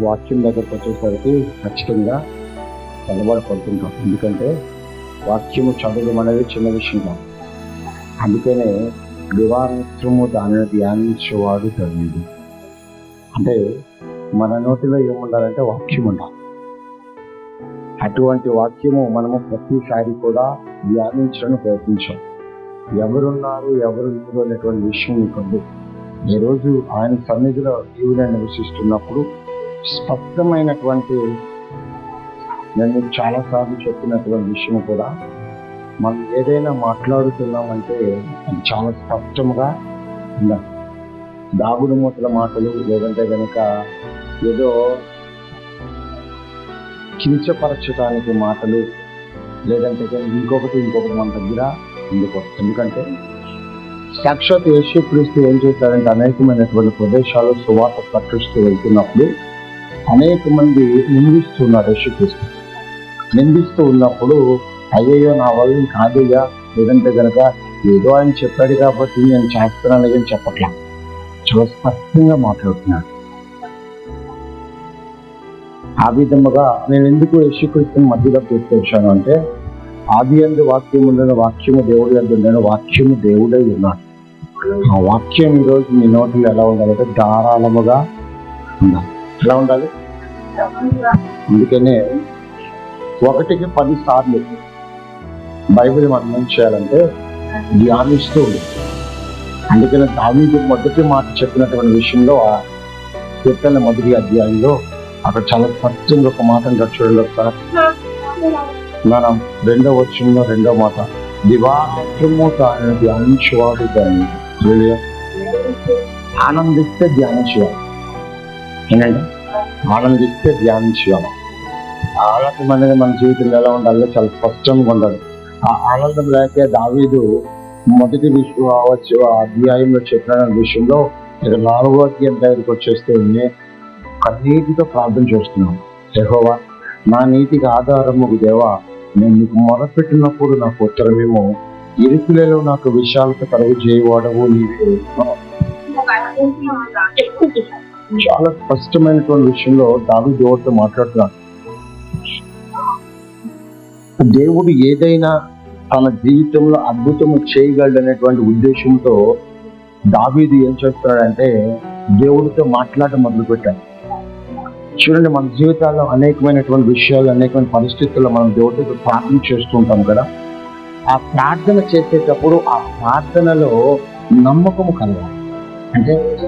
వాక్యం దగ్గరకు వచ్చేసరికి ఖచ్చితంగా తలబడి పడుతుంటాం. ఎందుకంటే వాక్యము చదవడం అనేది చిన్న విషయం కాదు. అందుకనే దివారాత్రము దానిని ధ్యానించేవాడు ధన్యుడు అంటే మన నోటిలో ఏముండాలంటే వాక్యం ఉండాలి. అటువంటి వాక్యము మనము ప్రతిసారి కూడా ధ్యానించడానికి ప్రయత్నించాం. ఎవరున్నారు ఎవరు లేరు అనేటువంటి విషయం ఇక్కడ ఈరోజు ఆయన సన్నిధిలో దేవుని నివసిస్తున్నప్పుడు స్పష్టమైనటువంటి నేను మీకు చాలాసార్లు చెప్పినటువంటి విషయం కూడా మనం ఏదైనా మాట్లాడుతున్నామంటే అది చాలా స్పష్టంగా ఉండాలి. దాగుడు మూతల మాటలు లేదంటే కనుక ఏదో కించపరచడానికి మాటలు లేదంటే కనుక ఇంకొకటి ఇంకొకటి మన దగ్గర ఉండకూడదు. ఎందుకంటే సాక్షాత్ యేసుక్రీస్తు ఏం చేశారంటే అనేకమైనటువంటి ప్రదేశాలు సువార్త ప్రకటిస్తూ వెళ్తున్నప్పుడు అనేక మంది నిందిస్తున్నారు యేసుక్రీస్తు. నిందిస్తూ ఉన్నప్పుడు అయ్యయ్యో నా వల్ల కాదయ్యా లేదంటే గనక ఏదో ఆయన చెప్పాడు కాబట్టి నేను చేస్తున్నాను అని చెప్పట్లా. చాలా స్పష్టంగా మాట్లాడుతున్నాడు ఆ విధముగా నేను ఎందుకు యేసుక్రీస్తుని మధ్యలో తీసుకొచ్చాను అంటే ఆది అందు వాక్యం ఉండను వాక్యము దేవుడు అందు ఉండను వాక్యము దేవుడై ఉన్నాడు. ఆ వాక్యం ఈరోజు మీ నోటిలో ఎలా ఉండాలంటే ధారాళముగా ఉండాలి. ఎలా ఉండాలి? అందుకనే ఒకటికి పది సార్లు బైబిల్ మనం ఏం చేయాలంటే ధ్యానిస్తూ ఉంది అందుకని దావీదు మొదటి మాట చెప్పినటువంటి విషయంలో ఆ కీర్తన మొదటి అధ్యాయంలో అక్కడ చాలా స్పష్టంగా ఒక మాట చూడలేదు సార్ మనం రెండో వచ్చంలో రెండో మాట దివాహత్రము తాను ధ్యానించేవాడు దాన్ని. ఆనందిస్తే ధ్యానించేవాడు. ఏంటంటే ఆనందిస్తే ధ్యానించేవాడు ఆనందం అనేది మన జీవితంలో ఎలా ఉండాలో చాలా స్పష్టంగా ఉండాలి. ఆ ఆనందం లేకే దావీదు మొదటి విషయం అవచ్చు ఆ అధ్యాయంలో చెప్పిన విషయంలో ఇక నాలుగో అధ్యాయం దగ్గరికి వచ్చేస్తే కన్నీటితో ప్రార్థన చేస్తున్నాను యెహోవా నా నీతికి ఆధారము దేవా నేను నీకు మొరపెట్టినప్పుడు నాకు ఉత్తరమేమో ఇరుకులలో నాకు విశాలత కలుగు చేయవాడవు నీవే చాలా స్పష్టమైనటువంటి విషయంలో దావి దేవుడితో మాట్లాడుతున్నాడు? దేవుడు ఏదైనా తన జీవితంలో అద్భుతము చేయగలడనేటువంటి ఉద్దేశంతో దావీదు ఏం చేస్తాడంటే దేవుడితో మాట్లాడటం మొదలుపెట్టాడు. చూడండి మన జీవితాల్లో అనేకమైనటువంటి విషయాలు అనేకమైన పరిస్థితుల్లో మనం దేవుడితో ప్రార్థన చేస్తూ ఉంటాం కదా. ఆ ప్రార్థన చేసేటప్పుడు ఆ ప్రార్థనలో నమ్మకము కలగాలి. అంటే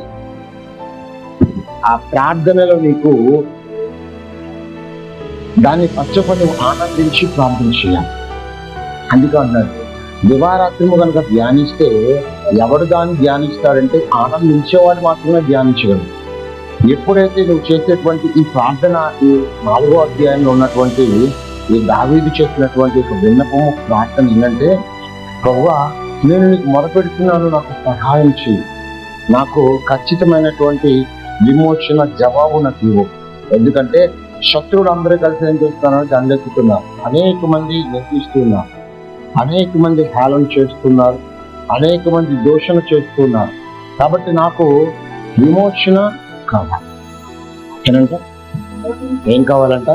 ఆ ప్రార్థనలో నీకు దాన్ని పచ్చపని ఆనందించి ప్రార్థన చేయాలి. అందుకే అన్నాడు దివారాత్రము కనుక ధ్యానిస్తే ఎవడు దాన్ని ధ్యానిస్తాడంటే ఆనందించేవాడు మాత్రమే ధ్యానించగలడు. ఎప్పుడైతే నువ్వు చేసేటువంటి ఈ ప్రార్థన ఈ నాలుగో అధ్యాయంలో ఉన్నటువంటి ఈ దావీదు చేసినటువంటి ఒక విన్నపము ప్రార్థన ఏంటంటే ప్రభు నేను నీకు మొరపెడుతున్నాను నాకు సహాయం చేయి నాకు ఖచ్చితమైనటువంటి విమోచన జవాబు నాకు ఇవ్వు. ఎందుకంటే శత్రువులు అందరూ కలిసి ఏం చేస్తున్నారని దండెత్తుతున్నారు అనేక మంది నిందిస్తున్నారు అనేక మంది హేళన చేస్తున్నారు అనేక మంది దోషణ చేస్తున్నారు కాబట్టి నాకు విమోచన కావాలి. ఏనంట ఏం కావాలంట?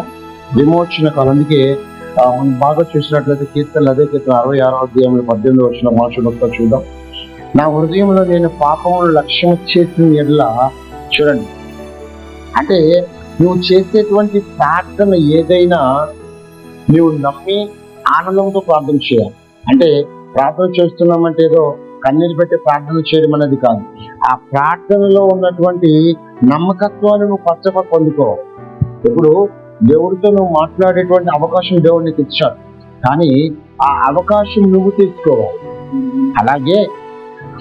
విమోచన కావాలి. అందుకే మనం బాగా చూసినట్లయితే కీర్తనలు అదే కీర్తన అరవై ఆరో అధ్యాయంలో పద్దెనిమిది వచ్చిన మనుషులు చూద్దాం. నా హృదయంలో నేను పాపములు లక్ష్యం చేసిన ఎడ్ల చూడండి. అంటే నువ్వు చేసేటువంటి ప్రార్థన ఏదైనా నువ్వు నమ్మి ఆనందంతో ప్రార్థన చేయాలి. అంటే ప్రార్థన చేస్తున్నామంటే ఏదో కన్నీరు పెట్టి ప్రార్థన చేయడం అనేది కాదు. ఆ ప్రార్థనలో ఉన్నటువంటి నమ్మకత్వాన్ని నువ్వు పచ్చగా పొందుకో. ఇప్పుడు దేవుడితో నువ్వు మాట్లాడేటువంటి అవకాశం దేవుడిని తెచ్చాడు కానీ ఆ అవకాశం నువ్వు తీసుకోవాలి. అలాగే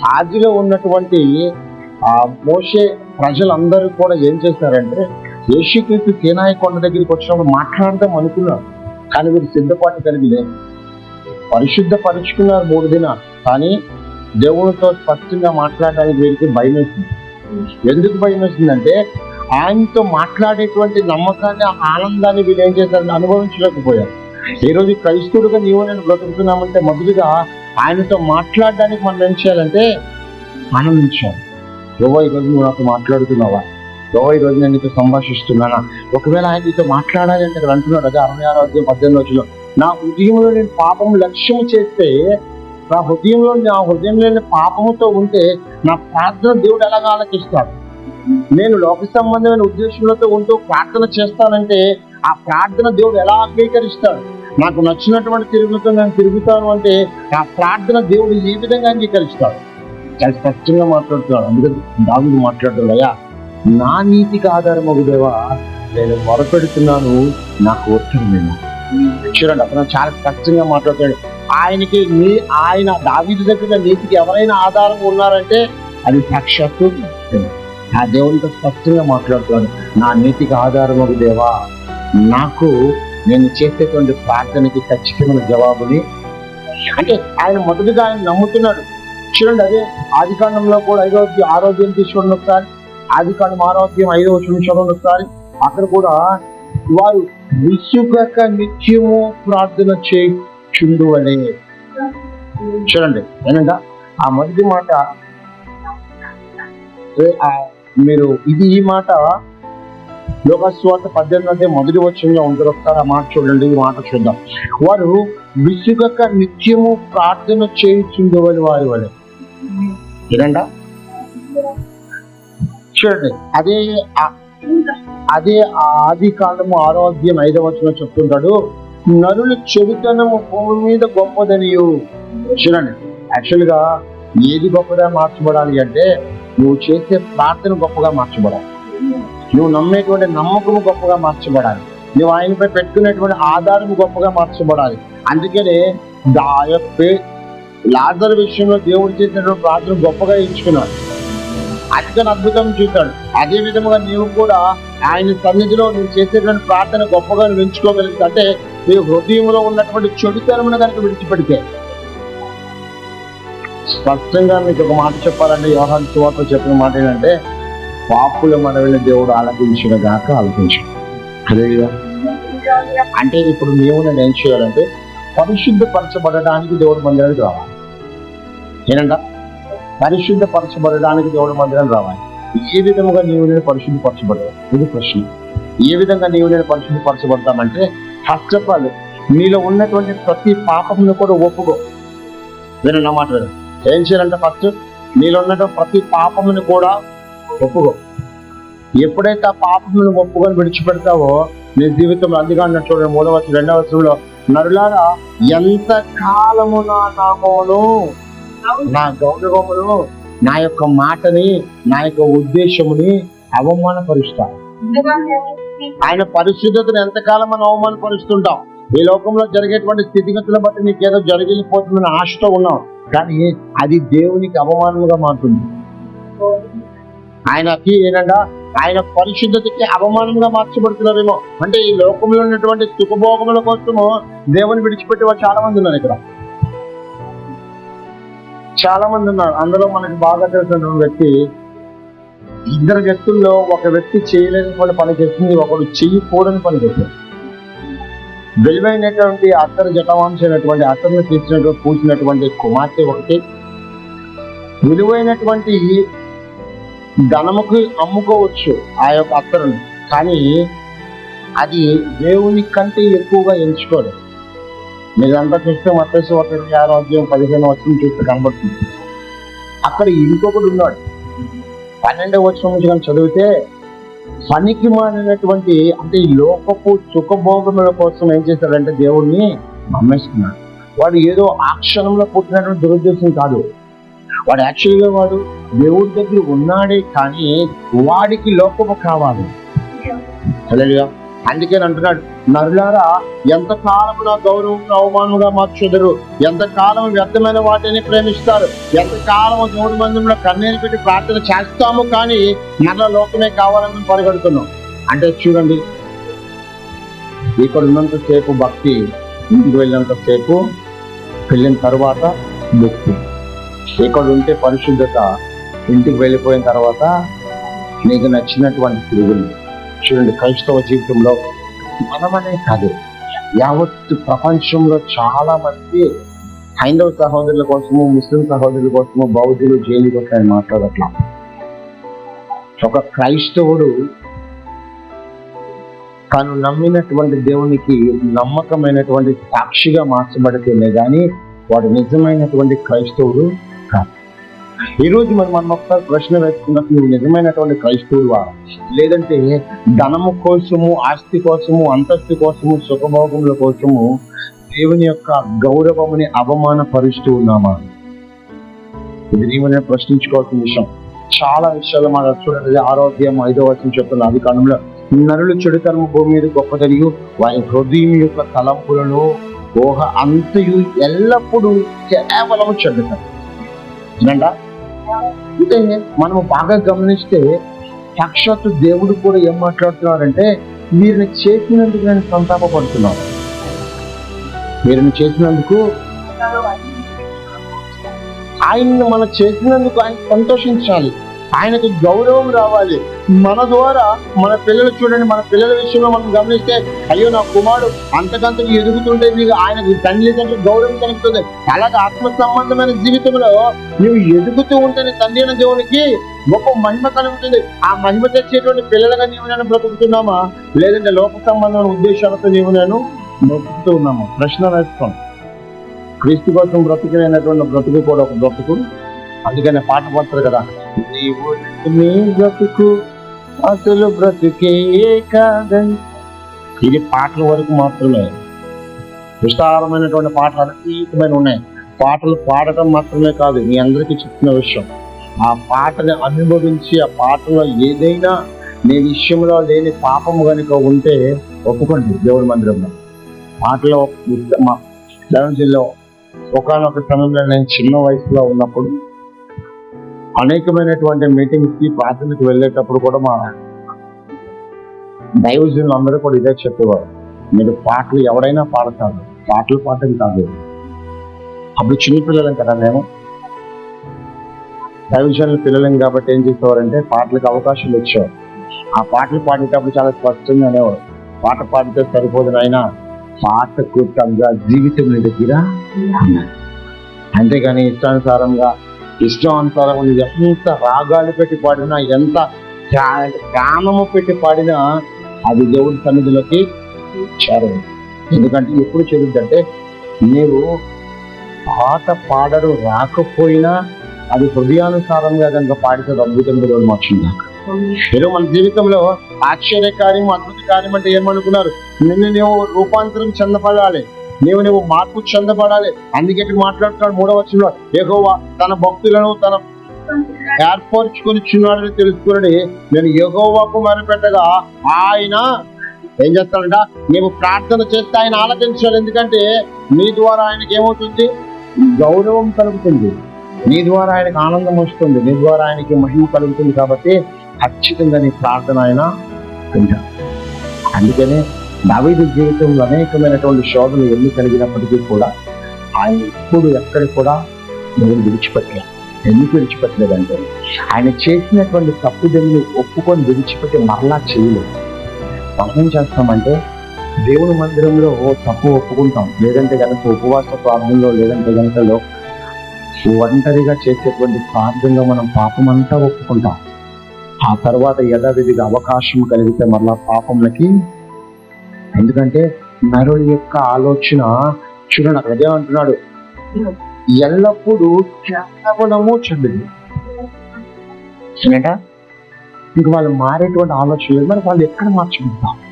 హాజీలో ఉన్నటువంటి ఆ మోసే ప్రజలందరూ కూడా ఏం చేశారంటే యేసుక్రీస్తు కేనాయ కొండ దగ్గరికి వచ్చినప్పుడు మాట్లాడదాం అనుకున్నారు. కానీ వీరు సిద్ధపాటు కలిగి లేదు పరిశుద్ధ పరుచుకున్నారు మూడు దినాలు. కానీ దేవునితో స్పష్టంగా మాట్లాడడానికి వీరికి భయం వేసింది. ఎందుకు భయం వేసిందంటే ఆయనతో మాట్లాడేటువంటి నమ్మకాన్ని ఆ ఆనందాన్ని వీళ్ళు ఏం చేశారని అనుభవించలేకపోయారు. ఈ రోజు నీవు నేను బ్రతుకుతున్నామంటే మొదటిగా ఆయనతో మాట్లాడడానికి మనం ఏం చేయాలంటే ఆనందించాలి. యోగ ఈరోజు నువ్వు నాతో మాట్లాడుతున్నావా? ఓ ఈ రోజు నేను నీతో సంభాషిస్తున్నానా? ఒకవేళ ఆయన నీతో మాట్లాడాలి అంటే ఇక్కడ అంటున్నాడు అదే అరవై ఆరో అధ్యాయం పద్దెనిమిది రోజులు నా హృదయంలో నేను పాపం లక్ష్యం చేస్తే నా హృదయంలో నా హృదయంలో పాపముతో ఉంటే నా ప్రార్థన దేవుడు ఎలాగ ఆలకిస్తాడు? నేను లోక సంబంధమైన ఉద్దేశంలో ఉంటూ ప్రార్థన చేస్తానంటే ఆ ప్రార్థన దేవుడు ఎలా అంగీకరిస్తాడు? నాకు నచ్చినటువంటి తిరుగుతో నేను తిరుగుతాను అంటే ఆ ప్రార్థన దేవుడు ఏ విధంగా అంగీకరిస్తాడు? చాలా స్పష్టంగా మాట్లాడుతున్నాడు. అందుకని దాగుడు మాట్లాడుతున్నాయా నా నీతికి ఆధారం దేవా. నేను మొరపెడుతున్నాను నాకు ఒత్తిడి నేను చూడండి అతను చాలా స్పష్టంగా మాట్లాడుతాడు ఆయనకి నీ ఆయన దావీదు దగ్గర నీతికి ఎవరైనా ఆధారం ఉన్నారంటే అది సాక్షాత్తు ఆ దేవునితో స్పష్టంగా మాట్లాడుతున్నాడు. నా నీతికి ఆధారం దేవా. నాకు నేను చేసేటువంటి ప్రార్థనకి ఖచ్చితమైన జవాబుని అంటే ఆయన మొదటిగా ఆయన నమ్ముతున్నాడు. చూడండి అదే ఆది కాండంలో కూడా ఐదో ఆరోగ్యం తీసుకోండి ఒకసారి ఆది కాండం ఆరోగ్యం ఐదో చూపించడం చూడండి ఒకసారి. అక్కడ కూడా వారు విసుగక నిత్యము ప్రార్థన చేయుచుండు అనే. చూడండి ఏనంట ఆ మొదటి మాట మీరు ఇది ఈ మాట లోకస్వార్థ పద్దెనిమిది అంటే మొదటి వచ్చంగా ఉంటారు ఒకసారి ఆ మాట చూడండి ఈ మాట చూద్దాం. వారు విసుగక నిత్యము ప్రార్థన చేయుచుండు అని వారి వలె ఏనంట చూడండి అదే అదే ఆది కాలము ఆరోగ్యం ఐదవ చెప్తుంటాడు నరుల చెడుతనము భూమి మీద గొప్పదనియు. చూడండి యాక్చువల్గా ఏది గొప్పగా మార్చబడాలి అంటే నువ్వు చేసే ప్రార్థన గొప్పగా మార్చబడాలి. నువ్వు నమ్మేటువంటి నమ్మకము గొప్పగా మార్చబడాలి. నువ్వు ఆయనపై పెట్టుకునేటువంటి ఆధారం గొప్పగా మార్చబడాలి. అందుకనే ఆ యొక్క లాజర్ విషయంలో దేవుడు చేసినటువంటి ప్రార్థన గొప్పగా ఎంచుకున్నాడు అందుకని అద్భుతం చూశాడు. అదే విధముగా నీవు కూడా ఆయన సన్నిధిలో నువ్వు చేసేటువంటి ప్రార్థన గొప్పగా నువ్వు ఎంచుకోగలిగితే అంటే నీ హృదయంలో ఉన్నటువంటి చెడుతనమును కనుక విడిచిపెడితే. స్పష్టంగా మీకు ఒక మాట చెప్పాలంటే యోహాన్ సువార్త చెప్పిన మాట ఏంటంటే పాపుల మనవిని దేవుడు ఆలకించిన గాక ఆలకించు అదే అంటే ఇప్పుడు మేము నేను ఏం చేయాలంటే పరిశుద్ధపరచబడడానికి దేవుడు మందిరానికి రావాలి. ఏనంట? పరిశుద్ధపరచబడడానికి దేవుడు మందిరం రావాలి. ఏ విధముగా నీవు నేను పరిశుద్ధపరచబడవు ఇది ప్రశ్న. ఏ విధంగా నీవు నేను పరిశుద్ధపరచబడతామంటే ఫస్ట్ ఆఫ్ ఆల్ నీలో ఉన్నటువంటి ప్రతి పాపమును కూడా ఒప్పుకో. వినండి నా మాట ఏం చేయాలంటే ఫస్ట్ నీలో ఉన్నటువంటి ప్రతి పాపమును కూడా ఒప్పుకో. ఎప్పుడైతే ఆ పాపమును ఒప్పుకొని విడిచిపెడతావో నీ జీవితంలో అందుగా ఉన్నటువంటి మూడవ రెండవ వచనంలో నరులారా ఎంత కాలము నా నామమును నా గౌరవమును నా యొక్క మాటని నా యొక్క ఉద్దేశముని అవమానపరుస్తాను. ఆయన పరిశుద్ధతను ఎంతకాలం మనం అవమానపరుస్తుంటాం? ఈ లోకంలో జరిగేటువంటి స్థితిగతులను బట్టి నీకు ఏదో జరిగిపోతుందని ఆశతో ఉన్నాం. కానీ అది దేవునికి అవమానముగా మారుతుంది. ఆయనకి ఏంటంట ఆయన పరిశుద్ధతకి అవమానంగా మార్చబడుతున్నారేమో. అంటే ఈ లోకంలో ఉన్నటువంటి సుఖభోగముల కోసము దేవుని విడిచిపెట్టి చాలా మంది ఉన్నారు ఇక్కడ. చాలా మంది ఉన్నారు. అందులో మనకి బాగా తెలిసిన వ్యక్తి ఇద్దరు వ్యక్తుల్లో ఒక వ్యక్తి చేయలేని పని చేసింది ఒకడు చేయకూడని పని చేస్తుంది. విలువైనటువంటి అత్తరు జటవాంశమైనటువంటి అత్తరును తీసినటువంటి పూసినటువంటి కుమార్తె ఒకటి. విలువైనటువంటి ధనముకు అమ్ముకోవచ్చు ఆ యొక్క అత్తరుని కానీ అది దేవుని కంటే ఎక్కువగా ఎంచుకోరు మీరంతా చూస్తే మత్స్సు ఒక ఇరవై ఆరో అధ్యాయం పదిహేను వచ్చిన చూస్తే కనబడుతుంది. అక్కడ ఇంకొకడు ఉన్నాడు. పన్నెండవ వచ్చిన నుంచి కానీ చదివితే పనికి మారినటువంటి అంటే ఈ లోకపు సుఖభోగముల కోసం ఏం చేశాడంటే దేవుణ్ణి నమ్మేసుకున్నాడు వాడు ఏదో ఆ క్షణంలో పుట్టినటువంటి దురుద్దేశం కాదు. వాడు యాక్చువల్గా వాడు దేవుడి దగ్గర ఉన్నాడే కానీ వాడికి లోకము కావాలి. అందుకని అంటున్నాడు. నరులారా ఎంత నా గౌరవం అవమానంగా మార్చెదరు? ఎంతకాలం వ్యర్థమైన వాటిని ప్రేమిస్తారు? ఎంతకాలం మూడు మందిలో కన్నీరు పెట్టి ప్రార్థన చేస్తాము కానీ మరల లోకమే కావాలని పరిగెడుతున్నాం. అంటే చూడండి ఇక్కడ ఉన్నంత సేపు భక్తి ఇంటికి వెళ్ళినంత సేపు వెళ్ళిన తర్వాత భక్తి ఇక్కడ ఉంటే పరిశుద్ధత ఇంటికి వెళ్ళిపోయిన తర్వాత నీకు నచ్చినటువంటి తిరుగులు. చూడండి క్రైస్తవ జీవితంలో మనమనే కాదు యావత్ ప్రపంచంలో చాలా మంది హైందవ సహోదరుల కోసము ముస్లిం సహోదరుల కోసము బౌద్ధులు జైలు కోసం ఆయన మాట్లాడట్లా. ఒక క్రైస్తవుడు తాను నమ్మినటువంటి దేవునికి నమ్మకమైనటువంటి సాక్షిగా మార్చబడితేనే కానీ వాడు నిజమైనటువంటి క్రైస్తవుడు ఈ రోజు మనం మనం ఒకసారి ప్రశ్న వేసుకున్నప్పుడు నువ్వు నిజమైనటువంటి క్రైస్తవుడువా లేదంటే ధనము కోసము ఆస్తి కోసము అంతస్తు కోసము సుఖభోగముల కోసము దేవుని యొక్క గౌరవముని అవమానపరుస్తూ ఉన్నామా? ఇది నీవు నేను ప్రశ్నించుకోవాల్సిన విషయం. చాలా విషయాలు మనం చూడండి. ఆరోగ్యం ఐదో వచ్చిన చెప్తున్న అధికారంలో నరులు చెడుతరము భూమి మీద గొప్పదనియు వారి హృదయం యొక్క తలంపులను ఊహ అంతయు ఎల్లప్పుడూ కేవలము చెడుతారు అంటే మనము బాగా గమనిస్తే సాక్షాత్తు దేవుడు కూడా ఏం మాట్లాడుతున్నారంటే వీరిని చేసినందుకు నేను సంతాపడుతున్నాను వీరిని చేసినందుకు ఆయన్ని మనం చేసినందుకు ఆయన సంతోషించాలి. ఆయనకు గౌరవం రావాలి. మన ద్వారా మన పిల్లలు చూడండి మన పిల్లల విషయంలో మనం గమనిస్తే అయ్యో నా కుమారుడు అంతకంతకు ఎదుగుతుంటే నీకు ఆయనకు తల్లిదండ్రులు గౌరవం కలుగుతుంది. అలాగే ఆత్మ సంబంధమైన జీవితంలో నువ్వు ఎదుగుతూ ఉంటేనే తండ్రి అయిన దేవునికి గొప్ప మహిమ కలుగుతుంది. ఆ మహిమ తెచ్చేటువంటి పిల్లలుగా నీవు నేను బ్రతుకుతున్నామా లేదంటే లోక సంబంధమైన ఉద్దేశాలతో నీవు నేను బ్రతుకుతూ ఉన్నాము ప్రశ్న వేస్తాం. క్రీస్తు కోసం బ్రతుకులైనటువంటి బ్రతుకు కూడా ఒక బ్రతుకు. అందుకనే పాట పడతారు కదా. నీవు నిజమే బ్రతుకు అసలు బ్రతుకే కాదని. ఇది పాటల వరకు మాత్రమే. విస్తారమైనటువంటి పాటలు అతీతమైన ఉన్నాయి. పాటలు పాడటం మాత్రమే కాదు మీ అందరికీ చెప్పిన విషయం. ఆ పాటని అనుభవించి ఆ పాటలో ఏదైనా నీ విషయంలో లేని పాపం కనుక ఉంటే ఒప్పుకోండి దేవుడి మందిరంలో. పాటలో మా జిల్లా ఒకనొక సమయంలో నేను చిన్న వయసులో ఉన్నప్పుడు అనేకమైనటువంటి మీటింగ్స్కి ప్రార్థనకు వెళ్ళేటప్పుడు కూడా మా దైవజనులు అందరూ కూడా ఇదే చెప్పేవారు. మీరు పాటలు ఎవరైనా పాడతారు పాటలు పాడటం కాదు. అప్పుడు చిన్నపిల్లలం కదా మేము. దైవజనుల పిల్లలం కాబట్టి ఏం చేసేవారంటే పాటలకు అవకాశాలు వచ్చేవారు ఆ పాటలు పాడేటప్పుడు చాలా స్పష్టంగా అనేవారు. పాట పాడితే సరిపోదు అయినా పాటకు తగ్గ జీవితం నీ దగ్గర అంతేగాని ఇష్టానుసారంగా ఇష్టానుసారంగా నువ్వు ఎంత రాగాలు పెట్టి పాడినా ఎంత గానము పెట్టి పాడినా అది దేవుడి సన్నిధిలోకి చేరదు. ఎందుకంటే ఎప్పుడు చేరుద్దంటే నీవు పాట పాడడం రాకపోయినా అది హృదయానుసారంగా కనుక పాడితే అద్భుతం దేవుడు మార్చిందాక ఏదో మన జీవితంలో ఆశ్చర్యకార్యం అద్భుత కార్యం అంటే ఏమనుకున్నారు? నిన్ను నువ్వు రూపాంతరం చెందపడాలి. నీవు నువ్వు మార్పు చెందపడాలి అందుకే ఇక్కడ మాట్లాడుతున్నాడు మూడవ వచ్చంలో ఎగోవా తన భక్తులను తన ఏర్పరచుకొని చిన్నాడని తెలుసుకుని నేను ఎగోవాకు మొరపెట్టగా ఆయన ఏం చేస్తాడంట? నీవు ప్రార్థన చేస్తే ఆయన ఆలకించాలి. ఎందుకంటే నీ ద్వారా ఆయనకి ఏమవుతుంది? గౌరవం కలుగుతుంది. నీ ద్వారా ఆయనకు ఆనందం వస్తుంది. నీ ద్వారా ఆయనకి మహిమ కలుగుతుంది కాబట్టి ఖచ్చితంగా నీ ప్రార్థన ఆయన అందుకనే దావీదు జీవితంలో అనేకమైనటువంటి శోధనలు ఎన్ని కలిగినప్పటికీ కూడా ఆయన ఎప్పుడు ఎక్కడ కూడా నేను విడిచిపెట్టలేదు. ఎందుకు విడిచిపెట్టలేదంటే ఆయన చేసినటువంటి తప్పుదమ్ములు ఒప్పుకొని విడిచిపెట్టి మరలా చేయలేదు. మనం ఏం చేస్తామంటే దేవుని మందిరంలో తప్పు ఒప్పుకుంటాం. లేదంటే కనుక ఉపవాస ప్రార్థనలో లేదంటే కనుక ఒంటరిగా చేసేటువంటి ప్రార్థనలో మనం పాపం అంతా ఒప్పుకుంటాం. ఆ తర్వాత యథావిధిగా అవకాశం కలిగితే మరలా పాపంలకి ఎందుకంటే నరుడి యొక్క ఆలోచన చూడండి అక్కడ ఏమంటున్నాడు ఎల్లప్పుడూ కేవలము ఏంటంట ఇంక వాళ్ళు మారేటువంటి ఆలోచన లేదు. మరి వాళ్ళు ఎక్కడ మార్చబడతారు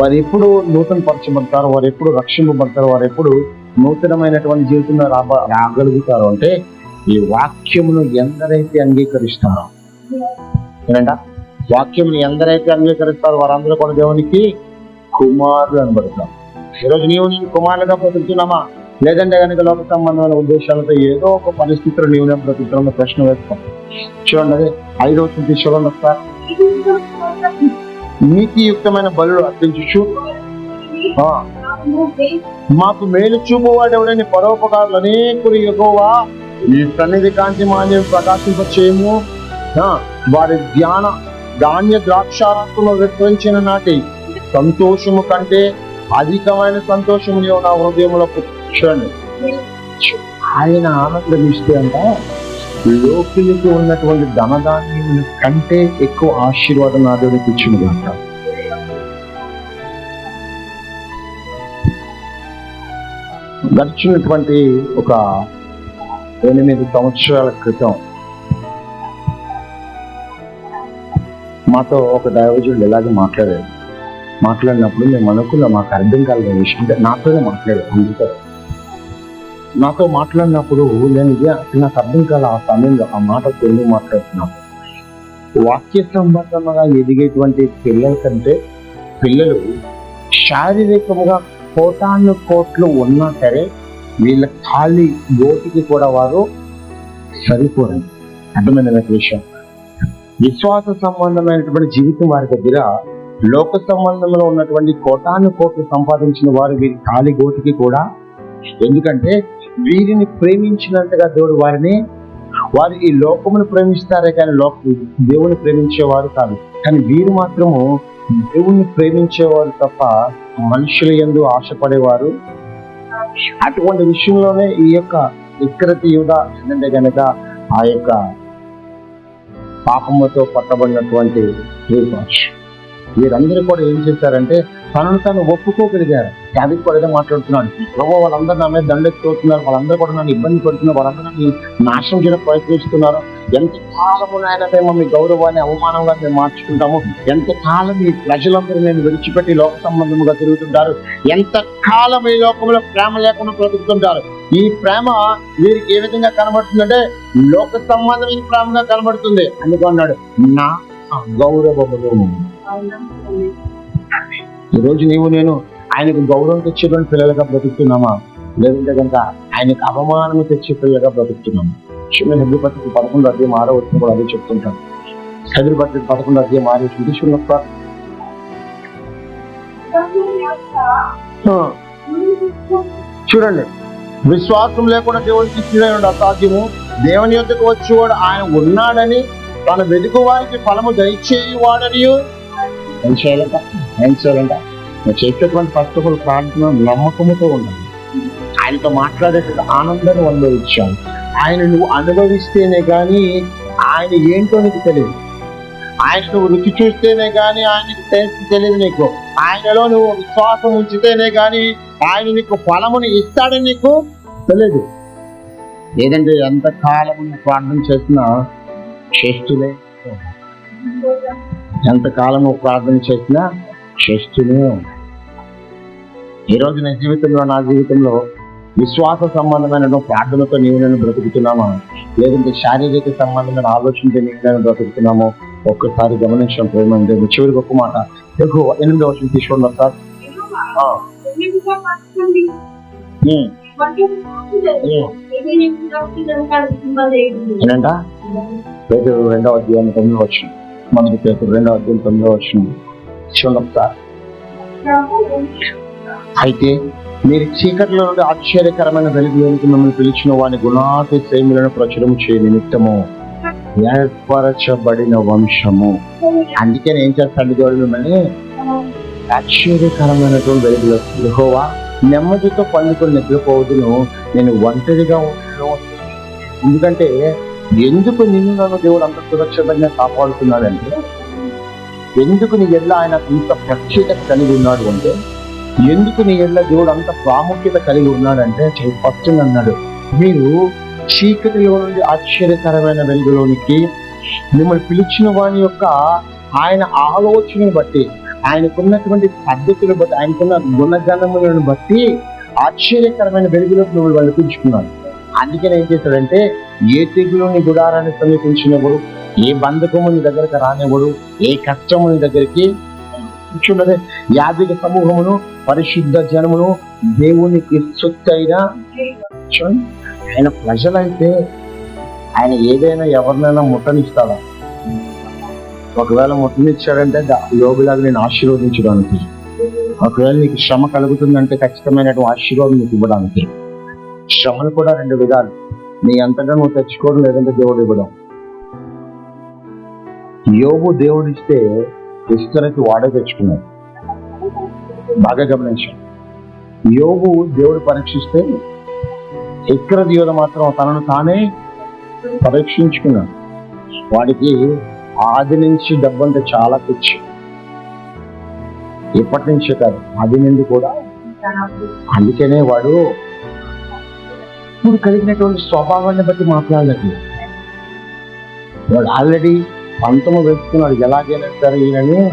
వారు ఎప్పుడు నూతన పరచబడతారు? వారు ఎప్పుడు రక్షింపబడతారు? వారు ఎప్పుడు నూతనమైనటువంటి జీవితంలో రాబ రాగలుగుతారు అంటే ఈ వాక్యమును ఎందరైతే అంగీకరిస్తారో. వాక్యం ఎందరైతే అంగీకరిస్తారో వారందరూ కూడా దేవునికి కుమారులు అనబడతాం ఈరోజు నీవు నేను కుమారులుగా బ్రతుకుతున్నామా? లేదంటే కనుక లోక సంబంధమైన ఉద్దేశాలతో ఏదో ఒక పరిస్థితిలో నీవు నేను బ్రతుకుతున్న ప్రశ్న వేస్తాం. చూడండి అదే ఐదవ స్థితి చూడండి ఒకసారి. నీతియుక్తమైన బలులు అర్పించు మాకు మేలు చూపువాడు ఎవడని పరోపకారులు అనేకులు ఎక్కువ ఈ సన్నిధి కాంతి మాన్యం ప్రకాశింపచేయము. ఆ, వారి ధ్యాన ధాన్య ద్రాక్షారత్తులు విక్రయించిన నాటి సంతోషము కంటే అధికమైన సంతోషము నీవు నా హృదయంలో కూర్చోండి ఆయన ఆనందమిస్తే అంట లోకులకి ఉన్నటువంటి ధనధాన్యముల కంటే ఎక్కువ ఆశీర్వాదం నా దేవుడికి ఇచ్చింది అంట గడిచినటువంటి ఒక ఎనిమిది సంవత్సరాల క్రితం మాతో ఒక దైవజుడు ఇలాగే మాట్లాడారు మాట్లాడినప్పుడు మేము అనుకున్న మాకు అర్థం కాలేదు విషయం. అంటే నాతోనే మాట్లాడారు అందుకే. నాతో మాట్లాడినప్పుడు నేను ఇదే నాకు అర్థం కాల ఆ సమయంలో ఆ మాట తెలుగు మాట్లాడుతున్నాను? వాక్య సంబంధంగా ఎదిగేటువంటి పిల్లల కంటే పిల్లలు శారీరకంగా కోటాను కోట్లు ఉన్నా సరే వీళ్ళ ఖాళీ గోటికి కూడా వారు సరిపోరండి. అర్థమైన విషయం? విశ్వాస సంబంధమైనటువంటి జీవితం వారి దగ్గర లోక సంబంధంలో ఉన్నటువంటి కోటాను కోట్లు సంపాదించిన వారు వీరి కాలి గోటికి కూడా. ఎందుకంటే వీరిని ప్రేమించినట్టుగా దేవుడు వారిని వారు ఈ లోకమును ప్రేమిస్తారే కానీ లోక దేవుని ప్రేమించేవారు కాదు. కానీ వీరు మాత్రము దేవుణ్ణి ప్రేమించేవారు తప్ప మనుషుల ఎందు ఆశపడేవారు. అటువంటి విషయంలోనే ఈ యొక్క విక్రతి యుధ ఏంటంటే కనుక ఆ యొక్క పాపముతో పట్టబడినటువంటి శ్రీపాష్ వీరందరూ కూడా ఏం చెప్పారంటే తనను తను ఒప్పుకోగలిగారు. యాదికి కూడా ఏదో మాట్లాడుతున్నాడు. ప్రభు వాళ్ళందరూ నా మీద దండెత్తుతున్నారు వాళ్ళందరూ కూడా నన్ను ఇబ్బంది పడుతున్నారు. వాళ్ళందరూ నన్ను నాశనం చేయడం ప్రయత్నిస్తున్నారు. ఎంత కాలము నాయన మేము మీ గౌరవాన్ని అవమానంగా మేము మార్చుకుంటాము. ఎంత కాలం ఈ ప్రజలందరూ నేను విడిచిపెట్టి లోక సంబంధముగా తిరుగుతుంటారు. ఎంత కాలం ఈ లోకంలో ప్రేమ లేకుండా బ్రతుకుతుంటారు. ఈ ప్రేమ వీరికి ఏ విధంగా కనబడుతుందంటే లోక సంబంధమైన ప్రేమగా కనబడుతుంది. అందుకు అన్నాడు నా గౌరవమును ఈ రోజు నీవు నేను ఆయనకు గౌరవం తెచ్చేటువంటి పిల్లలుగా బ్రతుకుతున్నామా? లేదంటే కనుక ఆయనకు అవమానం తెచ్చే పిల్లలుగా బ్రతుకుతున్నాము? చిన్న హెబ్రి పత్రిక పదకొండు అధ్యాయం ఆరో వచ్చిన కూడా అదే చెప్తుంటాను హెబ్రి పత్రిక పదకొండు అధ్యాయం ఆరో వచ్చింది చూడండి. విశ్వాసం లేకుండా దేవునికి ఇచ్చినటువంటి అసాధ్యము. దేవుని యొద్దకు వచ్చేవాడు ఆయన ఉన్నాడని తన వెతుకు వారికి ఫలము దయచేయువాడని. ఏం చేయాలంట? ఏం చేయాలంట? చేసేటువంటి ఫస్ట్ ఆఫ్ ఆల్ ప్రార్థన నమ్మకముతో ఉండాలి. ఆయనతో మాట్లాడే ఆనందాన్ని అనుభవించాను ఆయన నువ్వు అనుభవిస్తేనే కానీ ఆయన ఏంటో నీకు తెలియదు. ఆయన నువ్వు రుచి చూస్తేనే కానీ ఆయనకు టేస్ట్ తెలియదు నీకు. ఆయనలో నువ్వు విశ్వాసం ఉంచితేనే కానీ ఆయన నీకు ఫలమును ఇస్తాడని నీకు తెలియదు. లేదంటే ఎంత కాలం నువ్వు ప్రార్థన చేసినా ఎంత కాలం నువ్వు ప్రార్థన చేసినా చేస్తూనే ఉంది ఈరోజు నా జీవితంలో నా జీవితంలో విశ్వాస సంబంధమైన ప్రార్థనతో నీవు నేను బ్రతుకుతున్నామా? లేదంటే శారీరక సంబంధమైన ఆలోచనతో నీవు నేను బ్రతుకుతున్నామో? ఒక్కసారి గమనించడం ప్రేమంటే చివరికి ఒక మాట. ఎక్కువ ఎనిమిదో వచ్చిన తీసుకోండి సార్ ఏంటంట పేదరు రెండవ అధ్యాయం తొమ్మిదో వచ్చిన మొదటి పేదరు రెండవ అధ్యాయం తొమ్మిదో వచ్చిన చూడండి అయితే మీరు చీకట్లో నుండి ఆశ్చర్యకరమైన వెలుగులోనికి మిమ్మల్ని పిలిచిన వాని గుణాతిశయములను ప్రచురం చేయ నిమిత్తము ఏర్పరచబడిన వంశము అందుకే ఏం చేస్తాడు దేవుడు మిమ్మల్ని ఆశ్చర్యకరమైనటువంటి వెలుగులో యెహోవా నెమ్మదితో పండుకొని నిద్రపోవద్దును నేను ఒంటరిగా ఉండను ఎందుకంటే ఎందుకు నిన్ను నన్ను దేవుడు అంత సురక్షితంగా కాపాడుతున్నాడంటే? ఎందుకు నీ ఎడ్ల ఆయన ఇంత ప్రత్యేకత కలిగి ఉన్నాడు అంటే? ఎందుకు నీ ఎడ్ల దేవుడు అంత ప్రాముఖ్యత కలిగి ఉన్నాడంటే? చాలా అన్నాడు మీరు చీకటిలో నుండి ఆశ్చర్యకరమైన వెలుగులోనికి మిమ్మల్ని పిలిచిన వాని యొక్క ఆయన ఆలోచనను బట్టి ఆయనకున్నటువంటి పద్ధతులు బట్టి ఆయనకున్న గుణగణములను బట్టి ఆశ్చర్యకరమైన వెలుగులోకి వాళ్ళు పిలుచుకున్నాడు అందుకని ఏం చేశాడంటే ఏ తెగులు నీ గుడారాన్ని సమీపించినప్పుడు ఏ బంధకము నీ దగ్గరకు రానివ్వడు ఏ కష్టము నీ దగ్గరికి చూడదే యాదిక సమూహమును పరిశుద్ధ జనమును దేవునికి సొత్తైన ఆయన ప్రజలైతే ఆయన ఏదైనా ఎవరినైనా ముట్టనిస్తాడా? ఒకవేళ మొత్తం ఇచ్చాడంటే యోగులాగా నేను ఆశీర్వదించడానికి. ఒకవేళ నీకు శ్రమ కలుగుతుందంటే ఖచ్చితమైనటువంటి ఆశీర్వాదం నీకు ఇవ్వడానికి. శ్రమలు కూడా రెండు విధాలు. నీ అంతగా నువ్వు తెచ్చుకోవడం లేదంటే దేవుడు ఇవ్వడం. యోగు దేవుడిస్తే ఇస్తే వాడే తెచ్చుకున్నాడు. బాగా గమనించాం యోగు దేవుడు పరీక్షిస్తే ఇక్కడ దేవుడు మాత్రం తనను తానే పరీక్షించుకున్నాడు. వాడికి ఆది నుంచి డబ్బు అంటే చాలా పిచ్చి. ఇప్పటి నుంచే కాదు అది నుండి కూడా. అందుకనే వాడు ఇప్పుడు కలిగినటువంటి స్వభావాన్ని బట్టి మాట్లాడలేదు. వాడు ఆల్రెడీ పంతము వేసుకున్నాడు ఎలాగైనా సరే ఈయనని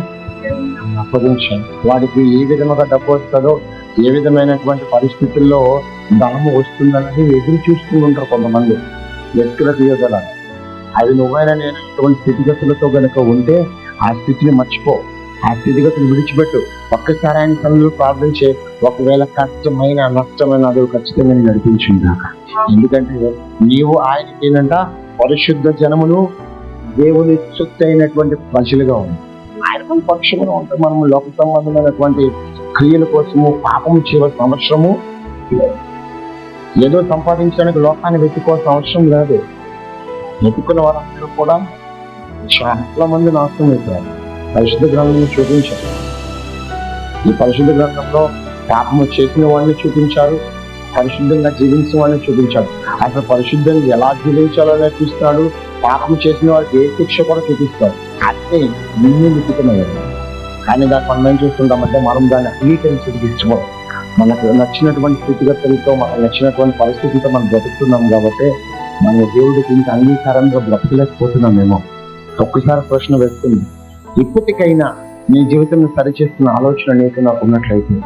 అప్పగించాను వాడికి ఏ విధముగా డబ్బు వస్తుందో ఏ విధమైనటువంటి పరిస్థితుల్లో ధనము వస్తుందన్నది ఎదురు చూస్తూ ఉంటారు కొంతమంది. వ్యక్తుల తీయగల అది నువ్వైనా నేను ఇటువంటి స్థితిగతులతో గనుక ఉంటే ఆ స్థితిని మర్చిపో. ఆ స్థితిగతులు విడిచిపెట్టు. ఒక్కసారి ఆయన తనలో ప్రార్థించే ఒకవేళ కష్టమైన నష్టమైన అది ఖచ్చితంగా నేను నడిపించిందాక ఎందుకంటే నీవు ఆయనకి ఏంటంట? పరిశుద్ధ జనమును దేవుని సొత్తు అయినటువంటి ప్రజలుగా ఉంది ఆయన పక్షులుగా ఉంటే మనం లోక సంబంధమైనటువంటి క్రియల కోసము పాపం చేయవలసిన అవసరము లేదు. ఏదో సంపాదించడానికి లోకాన్ని వెతుకోవాల్సిన అవసరం లేదు వెతుక్కున్న వారందరూ కూడా చాలా మంది నాశనం అవుతారు పరిశుద్ధ గ్రంథం చూపించారు. ఈ పరిశుద్ధ గ్రంథంలో పాపము చేసిన వాడిని చూపించారు. పరిశుద్ధంగా జీవించిన వాడిని చూపించాడు అసలు పరిశుద్ధంగా ఎలా జీవించాలో నేర్పిస్తాడు పాపం చేసిన వారికి ఏ శిక్ష కూడా చూపిస్తాడు. అదే నిన్ను లిఖితమయ్యాడు కానీ దాన్ని మనం ఏం చూస్తుంటామంటే మనం దాన్ని అంగీకరించి ఇష్టపడం మనకు నచ్చినటువంటి స్థితిగతులతో మనకు నచ్చినటువంటి పరిస్థితులతో మనం బ్రతుకుతున్నాం కాబట్టి మన దేవుడికి ఇంత అంగీకారంగా బ్రతకలేకపోతున్నామేమో. ఒక్కసారి ప్రశ్న వేస్తుంది. ఇప్పటికైనా నీ జీవితంలో సరిచేస్తున్న ఆలోచన నీకు నాకు ఉన్నట్లయితే